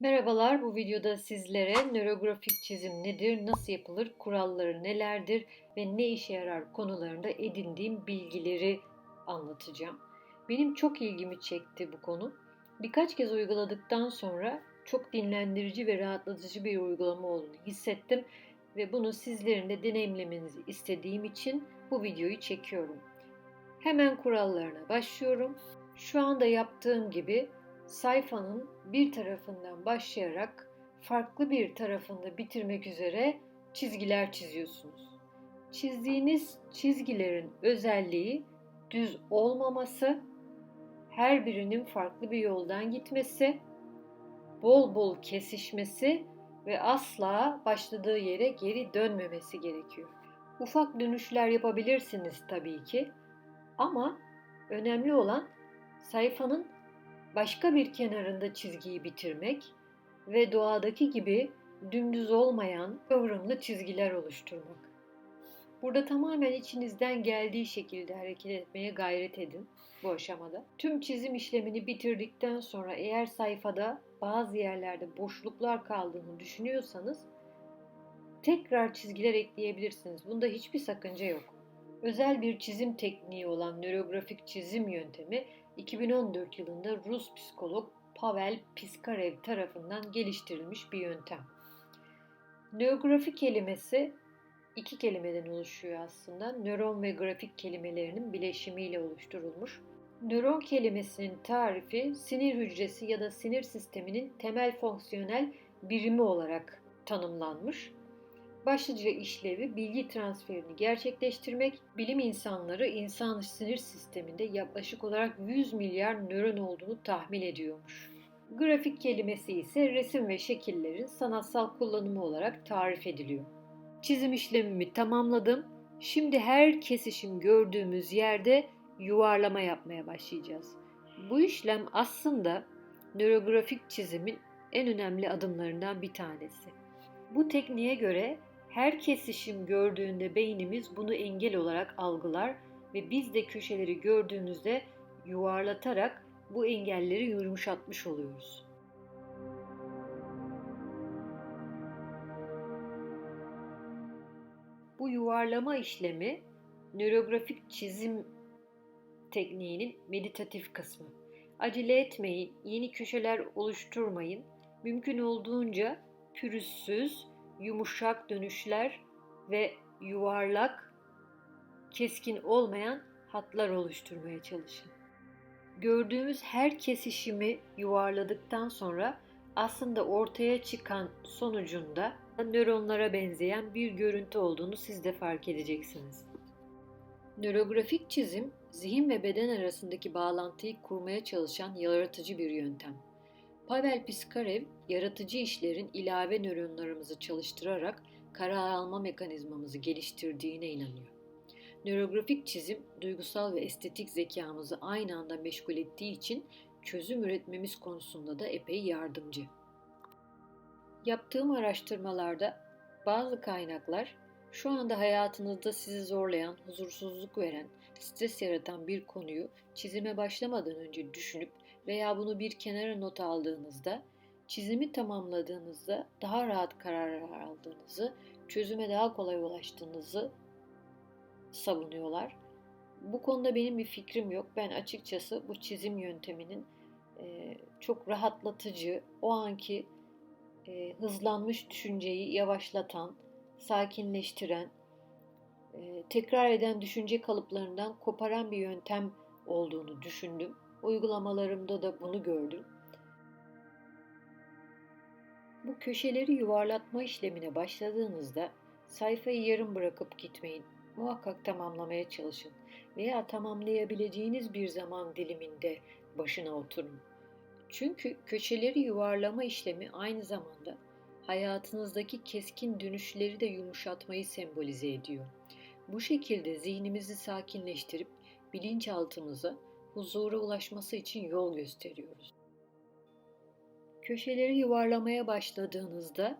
Merhabalar, bu videoda sizlere nörografik çizim nedir, nasıl yapılır, kuralları nelerdir ve ne işe yarar konularında edindiğim bilgileri anlatacağım. Benim çok ilgimi çekti bu konu. Birkaç kez uyguladıktan sonra çok dinlendirici ve rahatlatıcı bir uygulama olduğunu hissettim ve bunu sizlerin de deneyimlemenizi istediğim için bu videoyu çekiyorum. Hemen kurallarına başlıyorum. Şu anda yaptığım gibi sayfanın bir tarafından başlayarak farklı bir tarafında bitirmek üzere çizgiler çiziyorsunuz. Çizdiğiniz çizgilerin özelliği düz olmaması, her birinin farklı bir yoldan gitmesi, bol bol kesişmesi ve asla başladığı yere geri dönmemesi gerekiyor. Ufak dönüşler yapabilirsiniz tabii ki ama önemli olan sayfanın başka bir kenarında çizgiyi bitirmek ve doğadaki gibi dümdüz olmayan kıvrımlı çizgiler oluşturmak. Burada tamamen içinizden geldiği şekilde hareket etmeye gayret edin bu aşamada. Tüm çizim işlemini bitirdikten sonra eğer sayfada bazı yerlerde boşluklar kaldığını düşünüyorsanız tekrar çizgiler ekleyebilirsiniz. Bunda hiçbir sakınca yok. Özel bir çizim tekniği olan nörografik çizim yöntemi 2014 yılında Rus psikolog Pavel Piskarev tarafından geliştirilmiş bir yöntem. Nörografi kelimesi iki kelimeden oluşuyor aslında. Nöron ve grafik kelimelerinin bileşimiyle oluşturulmuş. Nöron kelimesinin tarifi sinir hücresi ya da sinir sisteminin temel fonksiyonel birimi olarak tanımlanmış. Başlıca işlevi bilgi transferini gerçekleştirmek, bilim insanları insan sinir sisteminde yaklaşık olarak 100 milyar nöron olduğunu tahmin ediyormuş. Grafik kelimesi ise resim ve şekillerin sanatsal kullanımı olarak tarif ediliyor. Çizim işlemimi tamamladım. Şimdi her kesişim gördüğümüz yerde yuvarlama yapmaya başlayacağız. Bu işlem aslında nörografik çizimin en önemli adımlarından bir tanesi. Bu tekniğe göre her kesişim gördüğünde beynimiz bunu engel olarak algılar ve biz de köşeleri gördüğümüzde yuvarlatarak bu engelleri yumuşatmış oluyoruz. Bu yuvarlama işlemi nörografik çizim tekniğinin meditatif kısmı. Acele etmeyin, yeni köşeler oluşturmayın. Mümkün olduğunca pürüzsüz, yumuşak dönüşler ve yuvarlak, keskin olmayan hatlar oluşturmaya çalışın. Gördüğümüz her kesişimi yuvarladıktan sonra aslında ortaya çıkan sonucunda nöronlara benzeyen bir görüntü olduğunu siz de fark edeceksiniz. Nörografik çizim, zihin ve beden arasındaki bağlantıyı kurmaya çalışan yaratıcı bir yöntem. Pavel Piskarev, yaratıcı işlerin ilave nöronlarımızı çalıştırarak karar alma mekanizmamızı geliştirdiğine inanıyor. Nörografik çizim, duygusal ve estetik zekamızı aynı anda meşgul ettiği için çözüm üretmemiz konusunda da epey yardımcı. Yaptığım araştırmalarda bazı kaynaklar şu anda hayatınızda sizi zorlayan, huzursuzluk veren, stres yaratan bir konuyu çizime başlamadan önce düşünüp veya bunu bir kenara not aldığınızda, çizimi tamamladığınızda daha rahat kararlar aldığınızı, çözüme daha kolay ulaştığınızı savunuyorlar. Bu konuda benim bir fikrim yok. Ben açıkçası bu çizim yönteminin e, çok rahatlatıcı, o anki e, hızlanmış düşünceyi yavaşlatan, sakinleştiren, e, tekrar eden düşünce kalıplarından koparan bir yöntem olduğunu düşündüm. Uygulamalarımda da bunu gördüm. Bu köşeleri yuvarlatma işlemine başladığınızda sayfayı yarım bırakıp gitmeyin. Muhakkak tamamlamaya çalışın veya tamamlayabileceğiniz bir zaman diliminde başına oturun. Çünkü köşeleri yuvarlama işlemi aynı zamanda hayatınızdaki keskin dönüşleri de yumuşatmayı sembolize ediyor. Bu şekilde zihnimizi sakinleştirip bilinçaltımıza huzura ulaşması için yol gösteriyoruz. Köşeleri yuvarlamaya başladığınızda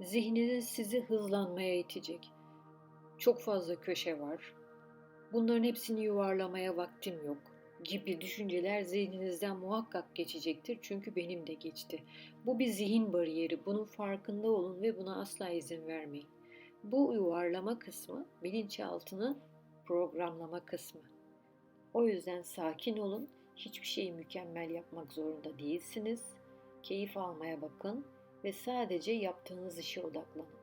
zihniniz sizi hızlanmaya itecek. Çok fazla köşe var. Bunların hepsini yuvarlamaya vaktim yok. gibi düşünceler zihninizden muhakkak geçecektir. Çünkü benim de geçti. Bu bir zihin bariyeri. Bunun farkında olun ve buna asla izin vermeyin. Bu yuvarlama kısmı bilinçaltını programlama kısmı. O yüzden sakin olun. Hiçbir şeyi mükemmel yapmak zorunda değilsiniz. Keyif almaya bakın ve sadece yaptığınız işe odaklanın.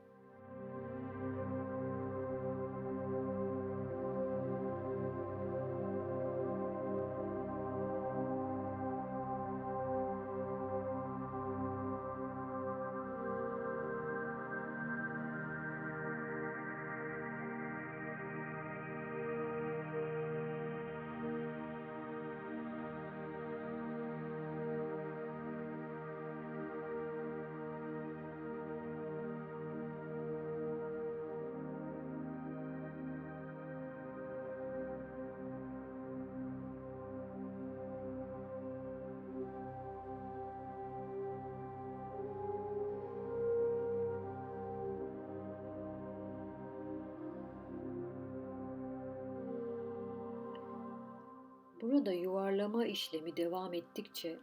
Burada yuvarlama işlemi devam ettikçe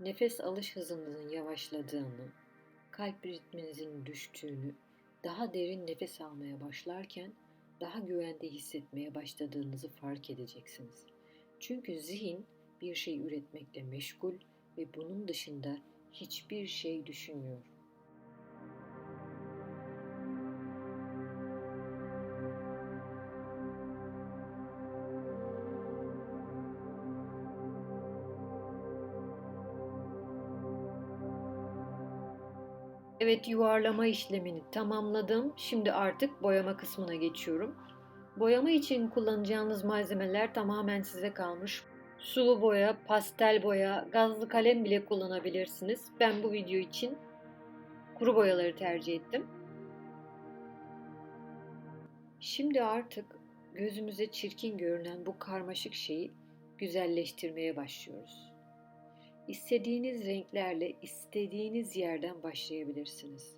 nefes alış hızınızın yavaşladığını, kalp ritminizin düştüğünü, daha derin nefes almaya başlarken daha güvende hissetmeye başladığınızı fark edeceksiniz. Çünkü zihin bir şey üretmekle meşgul ve bunun dışında hiçbir şey düşünmüyor. Evet yuvarlama işlemini tamamladım. Şimdi artık boyama kısmına geçiyorum. Boyama için kullanacağınız malzemeler tamamen size kalmış. Sulu boya, pastel boya, gazlı kalem bile kullanabilirsiniz. Ben bu video için kuru boyaları tercih ettim. Şimdi artık gözümüze çirkin görünen bu karmaşık şeyi güzelleştirmeye başlıyoruz. İstediğiniz renklerle istediğiniz yerden başlayabilirsiniz.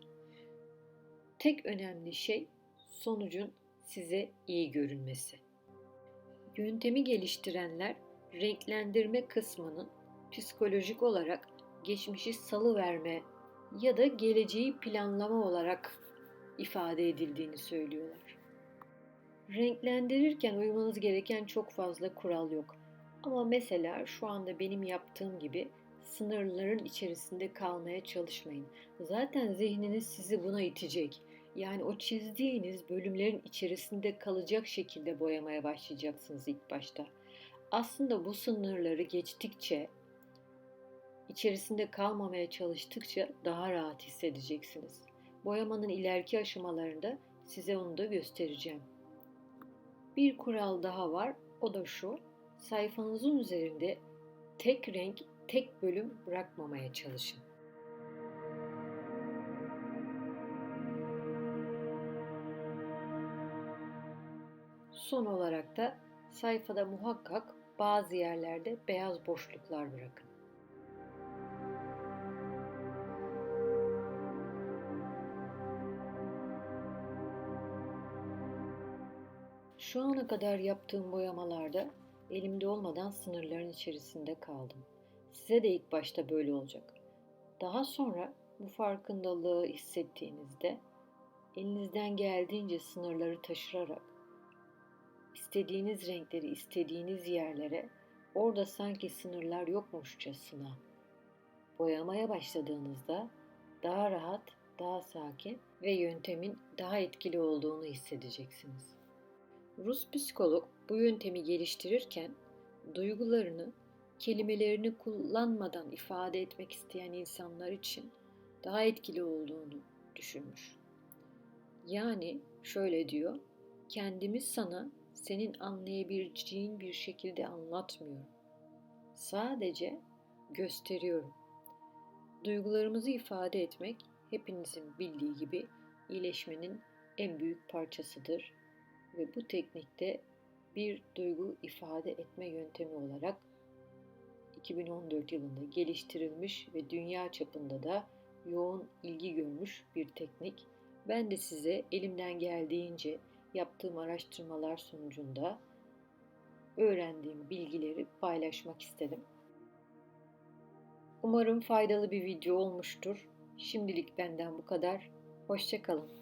Tek önemli şey sonucun size iyi görünmesi. Yöntemi geliştirenler renklendirme kısmının psikolojik olarak geçmişi salı verme ya da geleceği planlama olarak ifade edildiğini söylüyorlar. Renklendirirken uymanız gereken çok fazla kural yok. Ama mesela şu anda benim yaptığım gibi sınırların içerisinde kalmaya çalışmayın. Zaten zihniniz sizi buna itecek. Yani o çizdiğiniz bölümlerin içerisinde kalacak şekilde boyamaya başlayacaksınız ilk başta. Aslında bu sınırları geçtikçe, içerisinde kalmamaya çalıştıkça daha rahat hissedeceksiniz. Boyamanın ileriki aşamalarında size onu da göstereceğim. Bir kural daha var. O da şu. Sayfanızın üzerinde tek renk tek bölüm bırakmamaya çalışın. Son olarak da sayfada muhakkak bazı yerlerde beyaz boşluklar bırakın. Şu ana kadar yaptığım boyamalarda elimde olmadan sınırların içerisinde kaldım. Size de ilk başta böyle olacak. Daha sonra bu farkındalığı hissettiğinizde elinizden geldiğince sınırları taşırarak istediğiniz renkleri istediğiniz yerlere orada sanki sınırlar yokmuşçasına boyamaya başladığınızda daha rahat, daha sakin ve yöntemin daha etkili olduğunu hissedeceksiniz. Rus psikolog bu yöntemi geliştirirken duygularını kelimelerini kullanmadan ifade etmek isteyen insanlar için daha etkili olduğunu düşünmüş. Yani şöyle diyor, kendimi sana senin anlayabileceğin bir şekilde anlatmıyorum. Sadece gösteriyorum. Duygularımızı ifade etmek hepinizin bildiği gibi iyileşmenin en büyük parçasıdır ve bu teknikte bir duygu ifade etme yöntemi olarak 2014 yılında geliştirilmiş ve dünya çapında da yoğun ilgi görmüş bir teknik. Ben de size elimden geldiğince yaptığım araştırmalar sonucunda öğrendiğim bilgileri paylaşmak istedim. Umarım faydalı bir video olmuştur. Şimdilik benden bu kadar. Hoşçakalın.